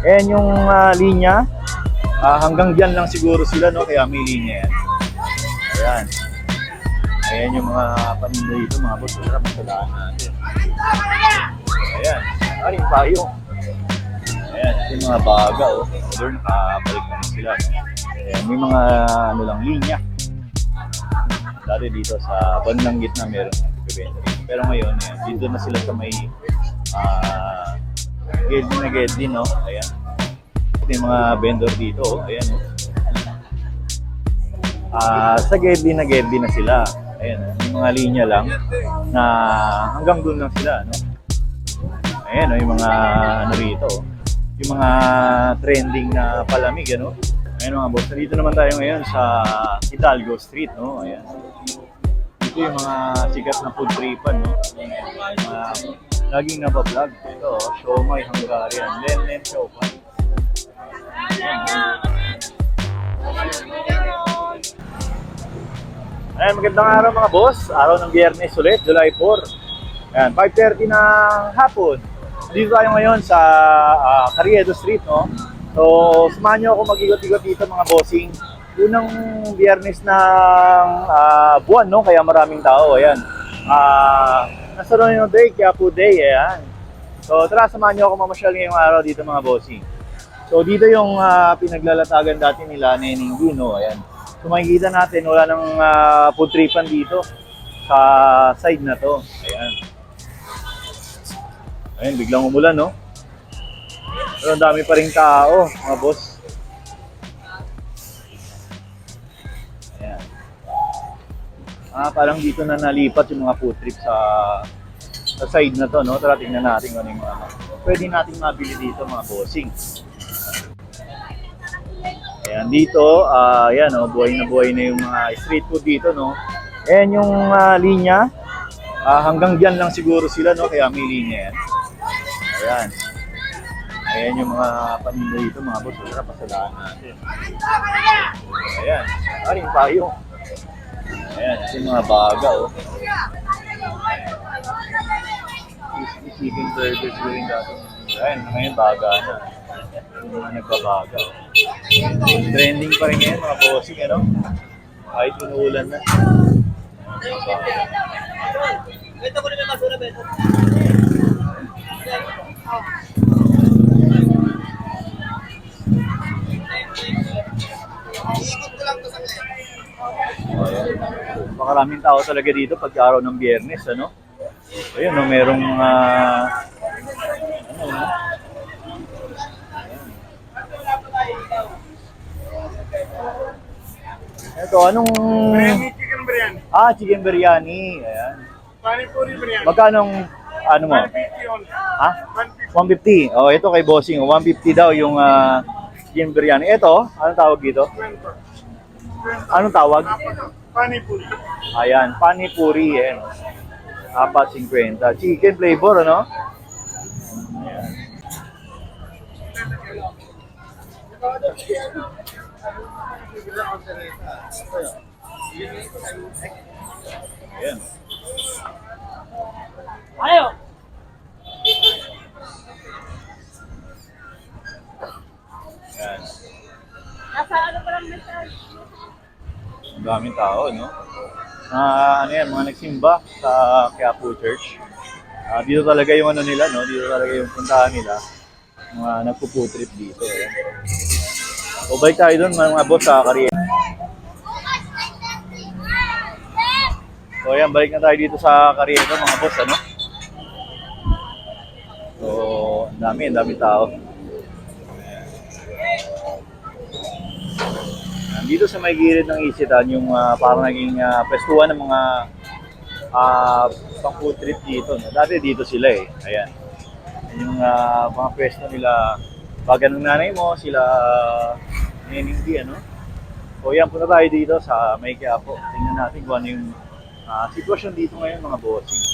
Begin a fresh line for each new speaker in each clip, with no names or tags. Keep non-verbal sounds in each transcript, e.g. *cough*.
Ayan yung ah, linya. Ah, hanggang dyan lang siguro sila, no? Kaya may linya yan. Ayan. Ayan yung mga paninda dito, mga boss. Sarap ang sadaan natin. Ayan. Ano payo? Ayan, yung mga baga, oh. Order, nakabalik na sila. Ayan, may mga ano lang, linya. Dati dito sa bandang gitna meron dito. Pero ngayon, ayan, dito na sila sa may ah Gedli na Gedli, no? Ayan. Ito yung mga vendor dito, oh. Ayan, oh. Ah, sa Gedli na Gedli na sila. Ayan, oh. yung mga linya lang na hanggang doon lang sila, no? Ayan, oh, yung mga ano rito, yung mga trending na palamig, ano? Ayan mga boss, dito naman tayo ngayon sa Hidalgo Street, no? Ayan. Ito yung mga sikat na food tripan, no? Mga laging nabablog. Ito, Siomay Hungarian, Len Len Siopan. Ayan, magandang araw mga boss. Araw ng biyernes ulit, July 4. Ayan, 5.30 ng hapon. Dito tayo ngayon sa ah, Carriedo Street, no? So, samahan nyo ako mag-igot-igot dito mga bossing. Unang biyernes ng ah, buwan, no? Kaya maraming tao, ayan. Ah, nasa Ronino Day, Quiapo Day, ayan. So, tara, samahan nyo ako mamasyal ngayong araw dito mga bossing. So, dito yung ah, pinaglalatagan dati nila, Nening Guno, ayan. So, makikita natin, wala nang uh, food tripan dito sa side na to. Ayan. Ayan, biglang umulan, no? Pero ang dami pa rin tao, mga boss. Ah, parang dito na nalipat yung mga food trip sa sa side na to, no? Tara, tingnan natin ano yung mga pwede nating mabili dito, mga bossing. Ayan, dito, ah, ayan, oh, buhay na buhay na yung mga street food dito, no? Ayan yung ah, linya. Ah, hanggang dyan lang siguro sila, no? Kaya may linya yan. Ayan. Ayan yung mga paninda dito, mga boss. Sarap pasadaan natin. Ayan. Yung payo? Ayan, ito yung mga baga, oh. Chicken burgers ko rin dati. Ayan, ngayon baga na. Yung mga nagbabaga, oh. Trending pa rin ngayon, mga bossing, ano? Kahit inuulan na.
Ito ko rin may basura, Beto.
Oh, ayan. Makaraming tao talaga dito pag araw ng biyernes, ano? Ayun, no, merong mga... ano, no? Ito, anong...
Biryani, chicken biryani.
Ah, chicken biryani. Ayan.
Panipuri biryani.
Magkano, ano mo?
150 only.
Ha?
150.
150. Oh, ito kay Bossing. 150 daw yung ah, chicken biryani. Ito, anong tawag dito?
20.
Anong tawag?
Panipuri.
Ayan, panipuri yan. Apat 50. Chicken flavor, ano? Ayan. Ayan.
Ayaw!
Ayan.
Nasa ano pa lang message?
Ang daming tao, no? Ah, ano yan, mga nagsimba sa Quiapo Church. Ah, dito talaga yung ano nila, no? Dito talaga yung puntahan nila. Mga nagpuputrip dito. Ayan. O balik tayo doon, mga boss, sa Karien. So ayan, balik na tayo dito sa Karieto, mga boss, ano? So, ang dami, ang dami tao. Dito sa may gilid ng Isitan, yung ah, parang naging uh, pestuhan ng mga uh, pang food trip dito. No? Dati dito sila eh. Ayan. Yan Yung ah, mga pwesto nila, baga ng nanay mo, sila uh, Neningdi, ano? So yan, punta tayo dito sa May Quiapo. Tingnan natin kung ano yung ah, sitwasyon dito ngayon mga bossing.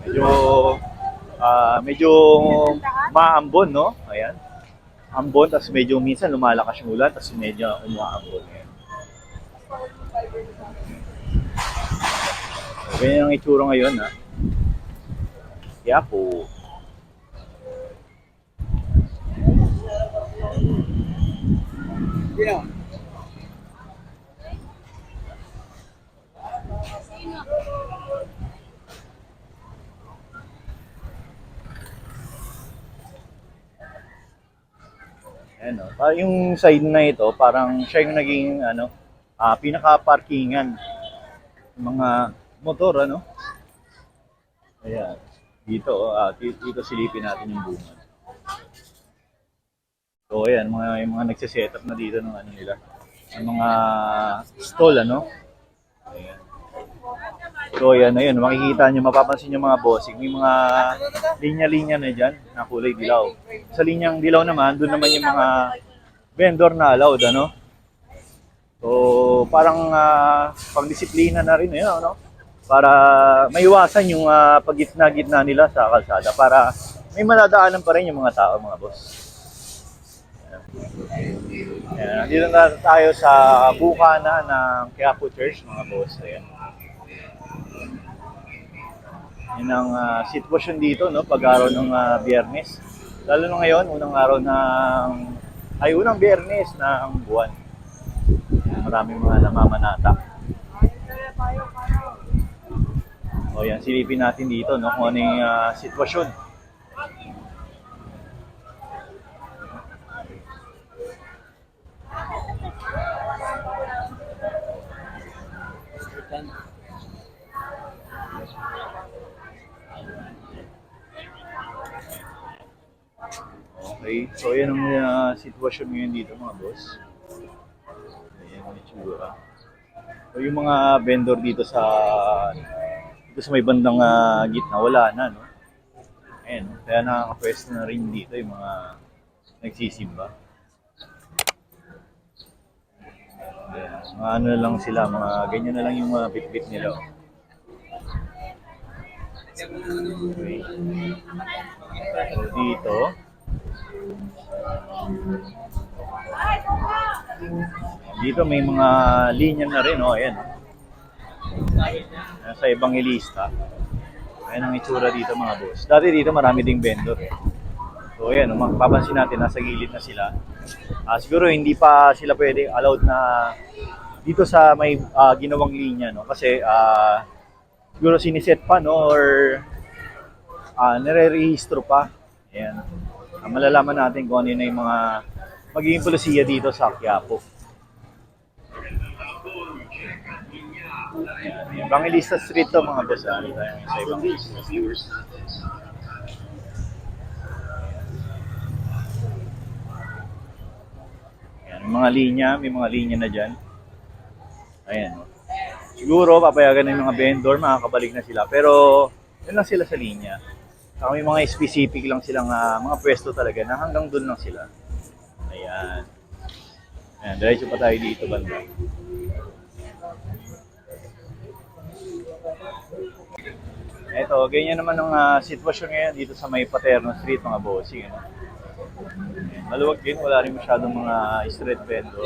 Medyo ah, medyo maambon, no? Ayan ambon, tapos medyo minsan lumalakas yung ulan, tapos medyo umaambon. Ganyan ang itsura ngayon, ha? Kaya po.
Yeah.
Ayan, no? Parang yung side na ito, parang siya yung naging ano, ah, pinaka-parkingan ng mga motor, ano? Ayan. Dito, ah, dito, dito silipin natin yung bunga. So, ayan, mga, yung mga nagsiset up na dito ng ano nila. Ng mga stall, ano? Ayan. So, ayan, ayun, makikita nyo, mapapansin nyo mga bossing, may mga linya-linya na dyan na kulay dilaw. Sa linyang dilaw naman, doon naman yung mga vendor na allowed, ano? So, parang uh, pagdisiplina na rin yun, ano? Para maiwasan yung uh, pagitna-gitna nila sa kalsada para may madadaanan pa rin yung mga tao, mga boss. Ayan, nandito na tayo sa bukana ng Quiapo Church, mga boss. Ayan. Yan ang ah, sitwasyon dito, no, pag araw ng ah, biyernes. Lalo na ngayon, unang araw ng, ay unang biyernes ng buwan. Ayan, Maraming mga namamanata. O yan, silipin natin dito, no, kung ano yung ah, sitwasyon. Okay, so yan ang uh, sitwasyon ngayon dito mga boss. Ayan ang itsura. So yung mga vendor dito sa dito sa may bandang ah, gitna, wala na, no? Ayan, kaya nakakapwesto na rin dito yung mga nagsisimba. Ayan, mga ano na lang sila, mga ganyan na lang yung mga bit-bit nila. oh. Okay. So, dito, Dito may mga linya na rin, oh, ayan. Ayan, Sa Evangelista. Ayan ang itsura dito mga boss. Dati dito marami ding vendor. Eh. So ayan, oh, mapapansin natin, nasa gilid na sila. Ah, siguro hindi pa sila pwede allowed na dito sa may ah, ginawang linya, no? Kasi ah, siguro siniset pa, no? Or ah, nire-rehistro pa. Ayan. Ah, malalaman natin kung ano na yung mga magiging polisiya dito sa Quiapo. Evangelista Street to mga boss. ah. Ano tayo sa Evangelista Street. Ayan, mga linya, may mga linya na dyan. Ayan. oh. Siguro, papayagan ng mga vendor, makakabalik na sila. Pero, yun lang sila sa linya. Saka may mga specific lang silang ah, mga pwesto talaga na hanggang doon lang sila. Ayan. Ayan, diretso pa tayo dito banda. Eto, ganyan naman ang ah, sitwasyon ngayon dito sa may Paterno Street, mga bossing. Ano? Maluwag din, wala rin masyadong mga street vendor.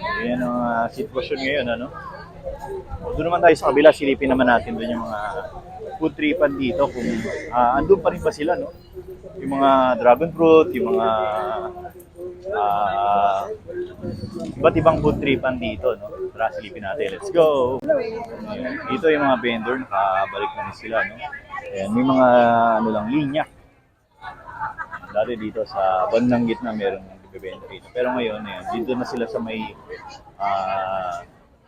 Ayan ang ah, sitwasyon ngayon, ano? Doon naman tayo sa kabila, silipin naman natin doon yung mga food tripan dito kung ah, andun pa rin ba sila, no? Yung mga dragon fruit, yung mga ah, iba't ibang food tripan dito, no? Tara, silipin natin. Let's go! Ayan. Dito yung mga vendor, nakabalik na sila, no? Ayan, may mga ano lang, linya. Dati dito sa bandang gitna meron nagbebenta dito. Pero ngayon, ayan, dito na sila sa may ah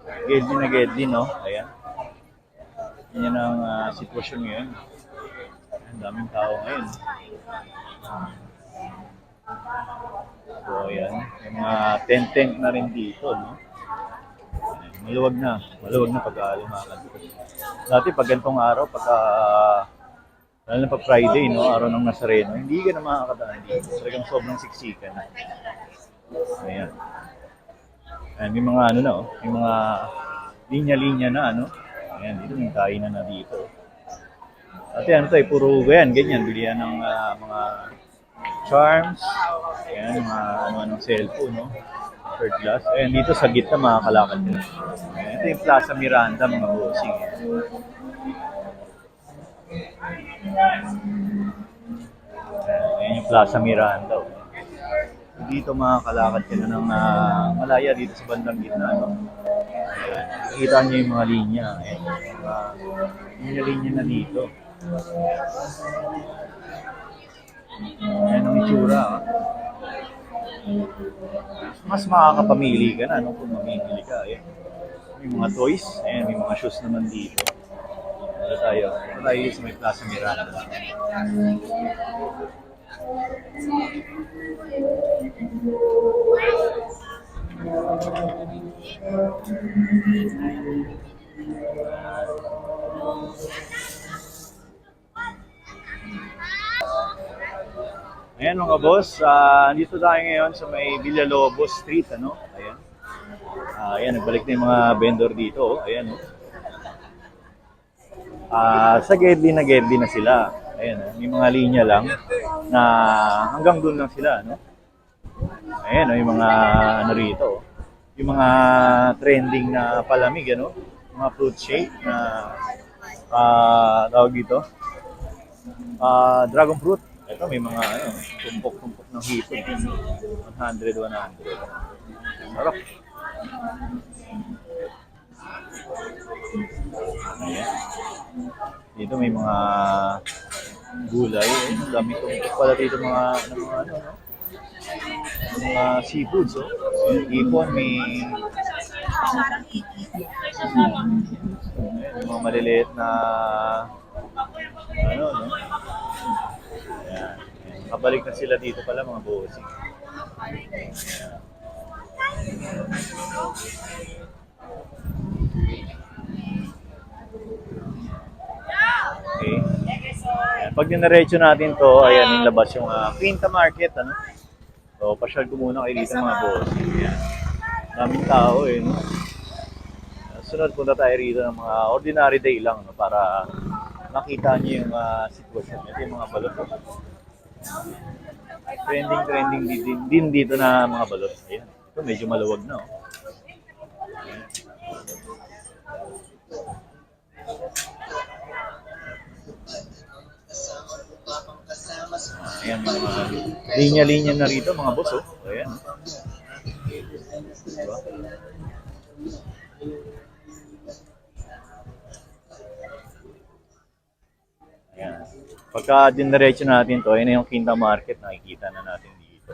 Gedli na Gedli, no? Ayan. Yan ang ah, sitwasyon ngayon. Ang daming tao ngayon. So, ayan. Yung mga tent-tent na rin dito, no? Ayan, Maluwag na. Maluwag na pag lumakad. Dati pag gantong araw, pagka lalo na pag Friday, no? Araw ng Nazareno, hindi ka na makakadaan dito. Talagang sobrang siksikan. Ayan. Ayan, may mga ano na, oh, may mga linya-linya na, ano. Ayan, dito may kainan na dito. At yan, ito ay puro yan, ganyan, bilihan ng ah, mga charms, ayan, mga ano-anong cellphone, no. Third class. Ayan, dito sa gitna, mga kalakad. Ayan, ito yung Plaza Miranda, mga bossing. Ayan. Plaza Miranda. oh. Dito makakalakad ka na ng ah, malaya dito sa bandang gitna. No? Nakikita niyo yung mga linya. Ayan. Mga, yung linya na dito. Ayan ang itsura. ah. Mas makakapamili ka na no, kung mamimili ka. Ayan. May mga toys. Ayan, may mga shoes naman dito. Ano tayo? Ano tayo sa may Plaza Miranda? Ayan mga boss, ah, dito tayo ngayon sa may Villalobos Street, ano? Ayan. Ah, ayan, nagbalik na yung mga vendor dito, oh. Ayan. Ah, sa Gedli na Gedli na sila. Ayan, oh. may mga linya lang na hanggang doon lang sila, no? Ayan, oh, yung mga ano rito, oh. Yung mga trending na palamig, ano? Mga fruit shake na ah, tawag dito. Ah, dragon fruit. Ito may mga ano, tumpok-tumpok ng hipon. 100, 100. Sarap. Ayan. Dito may mga gulay. Eh. Ang dami tumpok pala dito mga, ng mga ano, no? Mga seafoods, oh. Ayan, hipon, may yung mga maliliit na ano, no? Ayan. Kabalik na sila dito pala mga bossing. Ayan. Okay. Ayan. Pag dinaretso natin to, ayan yung labas yung uh, Quinta Market, ano? So, pasyal ko muna kayo dito mga bossing. Ayan. Daming tao eh, no? Sunod punta tayo rito ng mga ordinary day lang no, para makita niyo yung ah, sitwasyon. Ito yung mga balot. Trending, trending din, din, din dito na mga balot. Ayan. Ito medyo maluwag na. Oh. Ayan. Ayan, mga linya-linya na rito, mga boss. Oh. Ayan. Diba? Ayan. Pagka diniretso natin to, yun na yung Quinta Market, nakikita na natin dito.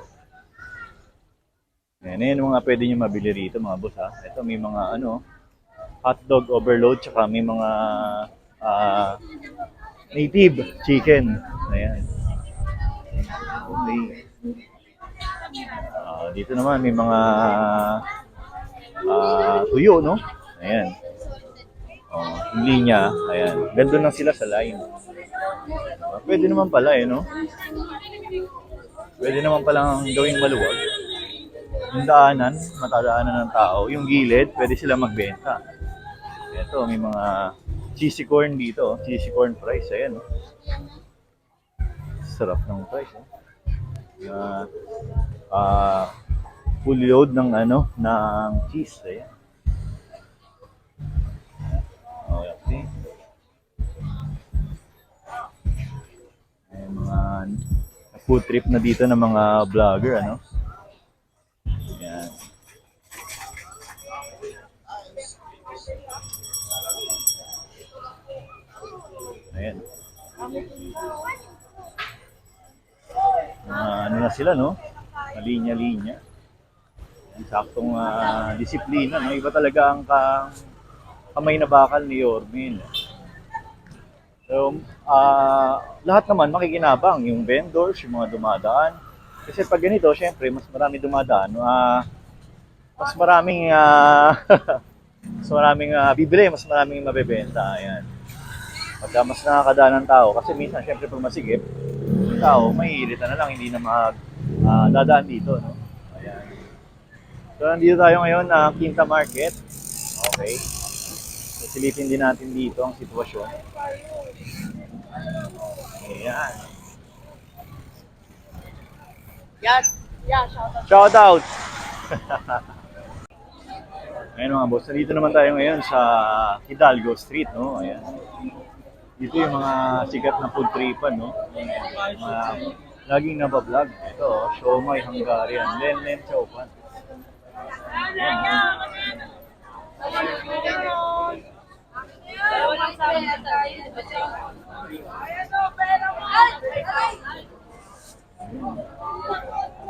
Ayan, yung mga pwede nyo mabili rito, mga boss ha. Ito may mga ano, hotdog overload, tsaka may mga ah, native chicken. Ayan. Okay. Ah, dito naman may mga ah, tuyo, no? Ayan. Oh, yung linya, ayan. Ganda lang sila sa line. Ah, Pwede naman pala eh, no? Pwede naman palang gawing maluwag. Yung daanan, matadaanan ng tao. Yung gilid, pwede sila magbenta. Ito, may mga cheesy corn dito. Cheesy corn fries, ayan. Sarap ng fries, oh. Na, ah, full load ng ano, ng cheese, ayan. Okay. May mga food trip na dito ng mga vlogger, ano? Ayan. Ayan. Mga ano na sila, no? Mga Linya-linya. Ayan, Saktong ah, disiplina, no? Iba talaga ang ka, kamay na bakal ni Yormin. So, ah, lahat naman makikinabang, yung vendors, yung mga dumadaan. Kasi pag ganito, syempre, mas marami dumadaan. ah, mas maraming, ah, *laughs* mas maraming ah, bibili, mas maraming mabebenta. Ayan. Pagka mas nakakadaan ng tao, kasi minsan, syempre, pag masigip, yung tao, mahihilita na lang, hindi na mag dadaan dito, no? Ayan. So, nandito tayo ngayon na Quinta Market. Okay. So, silipin din natin dito ang sitwasyon. Ayan.
Yan. Yan, shout out.
Shout out! *laughs* Ayan mga boss, nandito naman tayo ngayon sa Hidalgo Street, no? Ayan. Dito yung mga sikat na food tripan, no? Mga laging nabablog. Ito, oh, Shomai Hungarian, Len Len Chowpan.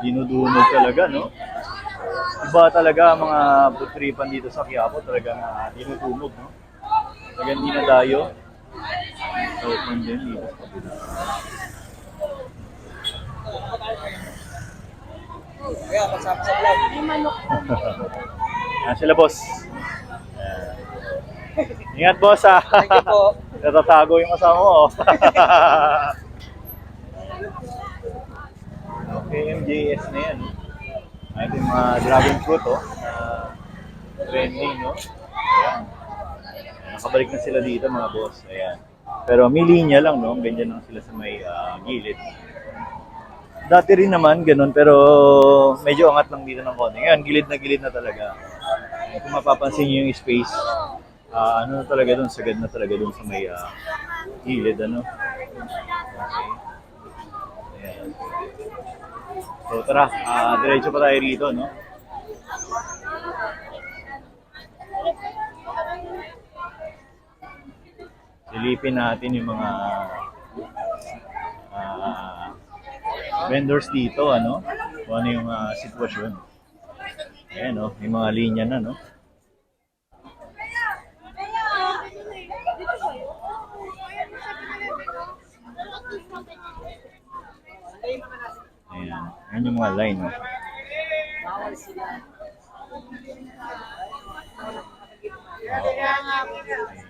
Dinudunod talaga, no? Iba talaga ang mga putripan dito sa Quiapo, talagang uh, dinutunog, no? Talagang di na dayo. Open din dito sa kabila.
Kaya, kasama sa vlog.
Yan sila, boss. Ayan. Ingat, boss, ha?
Thank you po. *laughs*
Natatago yung kasama mo, oh. *laughs* okay, MJS na yan. Ah, Ito yung mga dragon fruit, oh. Uh, trending, no? Ayan. Nakabalik na sila dito, mga boss. Ayan. Pero may linya lang, no? Ganyan lang sila sa may ah, gilid. Dati rin naman, ganun, pero medyo angat lang dito ng konti. Ngayon, gilid na gilid na talaga. Kung mapapansin niyo yung space, ah, ano na talaga doon, sagad na talaga doon sa may ah, gilid, ano. Okay. Ayan. So tara, ah, diretso pa tayo rito, no? Silipin natin yung mga ah, vendors dito, ano? Kung ano yung ah, sitwasyon. Ayan, no? May mga linya na, no? Ayan. Ayan yung mga line, no? Ayan.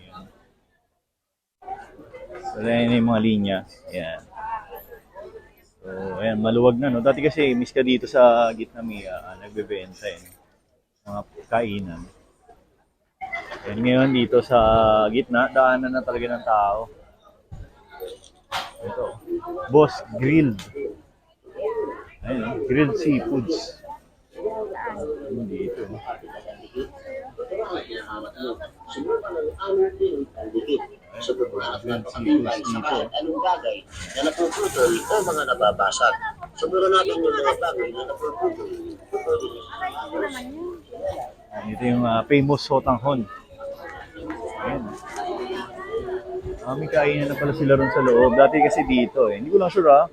So, ayan yung mga linya. Ayan. So, ayan, maluwag na, no? Dati kasi, miss ka dito sa gitna may ah, nagbebenta, eh. Mga kainan. Ayan, ngayon dito sa gitna, daanan na talaga ng tao. Ito, Boss Grilled. Ayun, grilled seafoods. Ayun dito. no?
Sa pagbuhat ng pamilay sa kahit anong bagay na napuputol o mga nababasag. Subukan natin yung mga bagay na napuputol.
Ito yung ah, famous sotanghon. Ayan. Kami kainan na pala sila ron sa loob. Dati kasi dito eh. Hindi ko lang sure ah.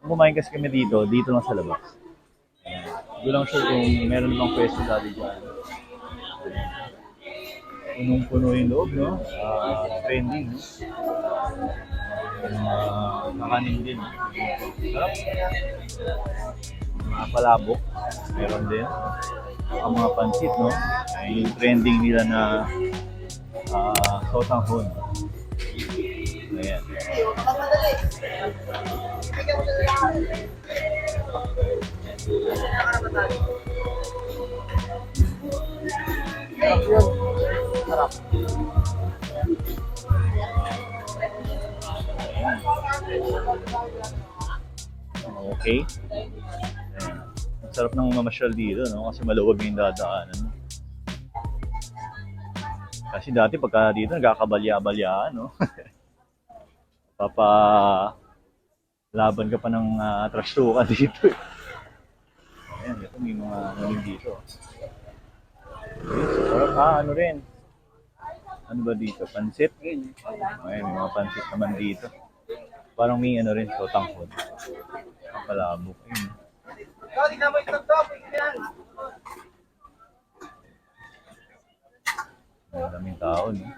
Kung kumain kasi kami dito, dito lang sa labas. Ayan. Hindi ko lang sure kung meron bang pwesto dati dyan. Punong-puno yung loob, no? Ah, trending, no? Uh, kakanin din. Sarap. Mga palabok. Meron din. Ang mga pansit, no? Ay yung trending nila na uh, sotanghon. Ayan.
Sarap yun. Sarap.
Okay. Ayan. Ang sarap ng mamasyal dito, no? Kasi maluwag yung dadaanan. Kasi dati pagka dito, nagkakabalya-balyaan, no? *laughs* Papa laban ka pa ng uh, trastuka dito. eh. Ayan, ito may mga rin dito. Sarap. Ah, ano rin. Ano ba dito? Pansit? Ayan, may mga pansit naman dito. Parang may ano rin, sotanghon. Ang palabok. Ayun. Ang daming tao, no?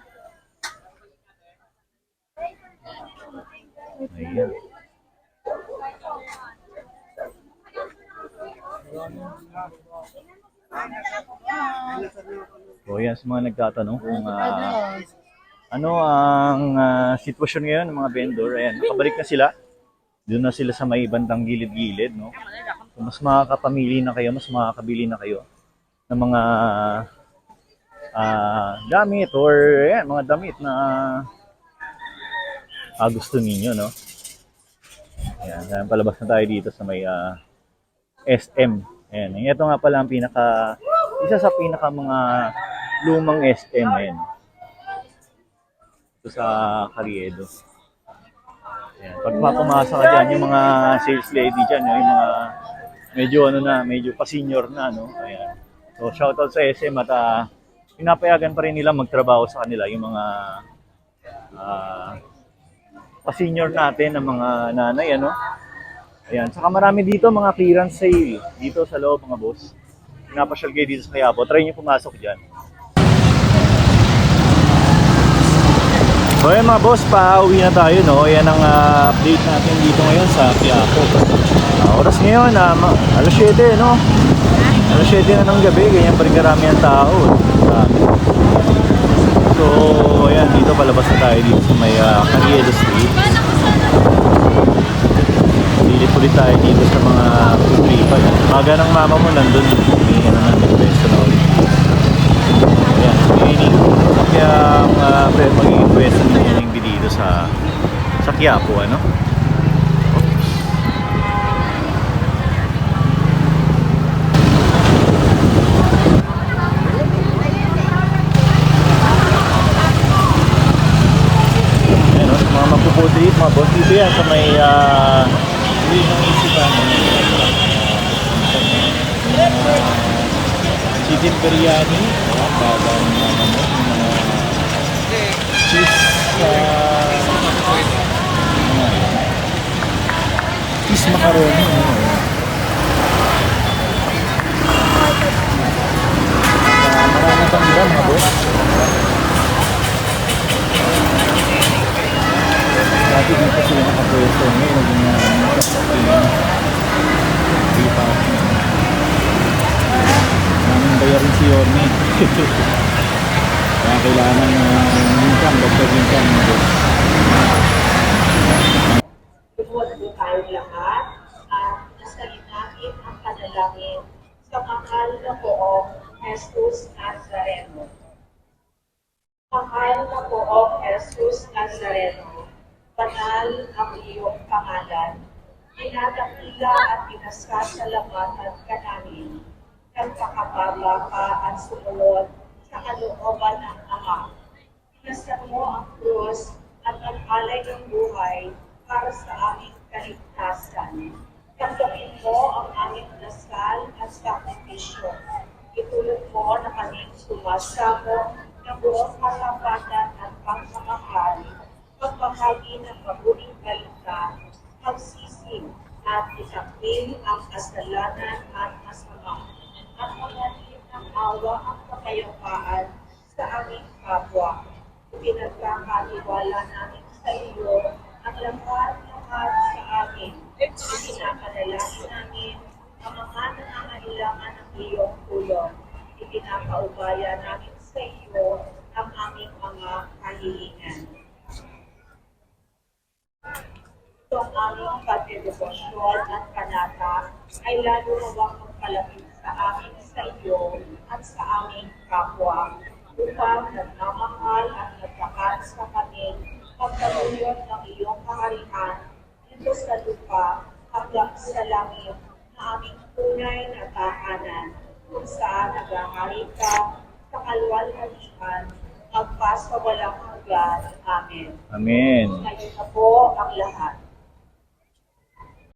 Ayan. So, yan sa mga nagtatanong kung ah, ano ang ah, sitwasyon ngayon ng mga vendor. Ayan, nakabalik na sila. Doon na sila sa may bandang gilid-gilid, no? So, mas makakapamili na kayo, mas makakabili na kayo ng mga ah, gamit or ayan, mga damit na ah, gusto ninyo, no? Ayan, palabas na tayo dito sa may ah, SM. Ayan, ito nga pala ang pinaka, isa sa pinaka mga lumang SM, ayan. Ito sa Carriedo. Ayan. Pag papumasa ka dyan, yung mga sales lady dyan, yung mga medyo ano na, medyo pa-senior na, no? Ayan. So, shoutout sa SM at ah, pinapayagan pa rin nila magtrabaho sa kanila yung mga ah, pa-senior natin ng mga nanay, ano? Ayan. Saka marami dito mga clearance sale dito sa loob, mga boss. Pinapasyal kayo dito sa Quiapo. Try nyo pumasok dyan. So ayan mga boss, pauwi na tayo no. Ayan ang ah, update natin dito ngayon sa Quiapo. Ah, oras ngayon, ma- alas 7 no. Alas 7 na ng gabi, ganyan pa rin karami ang tao. So ayan, dito palabas na tayo dito sa may uh, Carriedo Street. Silip ulit tayo dito sa mga putripan. Maga ng mama mo nandun, may ano na, may pwesto na ulit. Ayan, training. Kaya ang uh, magiging pwesto ng training dito sa sa Quiapo, ano? Ayan, oh, mga magpuputri, mga boss yan sa may uh, hindi ng isipan. Chicken biryani, ayan, babang naman mo, yung mga cheese, uh, cheese macaroni,
at pinasasalamatan ka namin. Nagpakababa ka at sumunod sa kalooban ng Ama. Pinasan mo ang krus at nag-alay ng buhay para sa aming kaligtasan. Tanggapin mo ang aming dasal at sakripisyo. Itulog mo na kaming sumasamo ng buong katapatan at pagmamahal, pagbahagi ng mabuting balita, pagsising at itakwil ang kasalanan at masama, at mangalip ng awa ang kapayapaan sa aming kapwa. Pinagkakaniwala namin sa iyo ang lahat-lahat sa amin. Ipinapanalangin namin ang mga nangangailangan ng iyong tulong. Ipinapaubaya namin sa iyo ang aming mga kahilingan. Itong aming pagdedebosyon at panata ay lalo nawang magpalapit sa amin sa iyo at sa aming kapwa upang nagmamahal at nagkakat sa kami pagkaluyot ng iyong kaharian dito sa lupa hanggang sa langit na aming tunay na tahanan kung saan naghahari ka sa kalwalhalian magpasawalang hanggan. Amen.
Amen.
Ngayon na po ang lahat.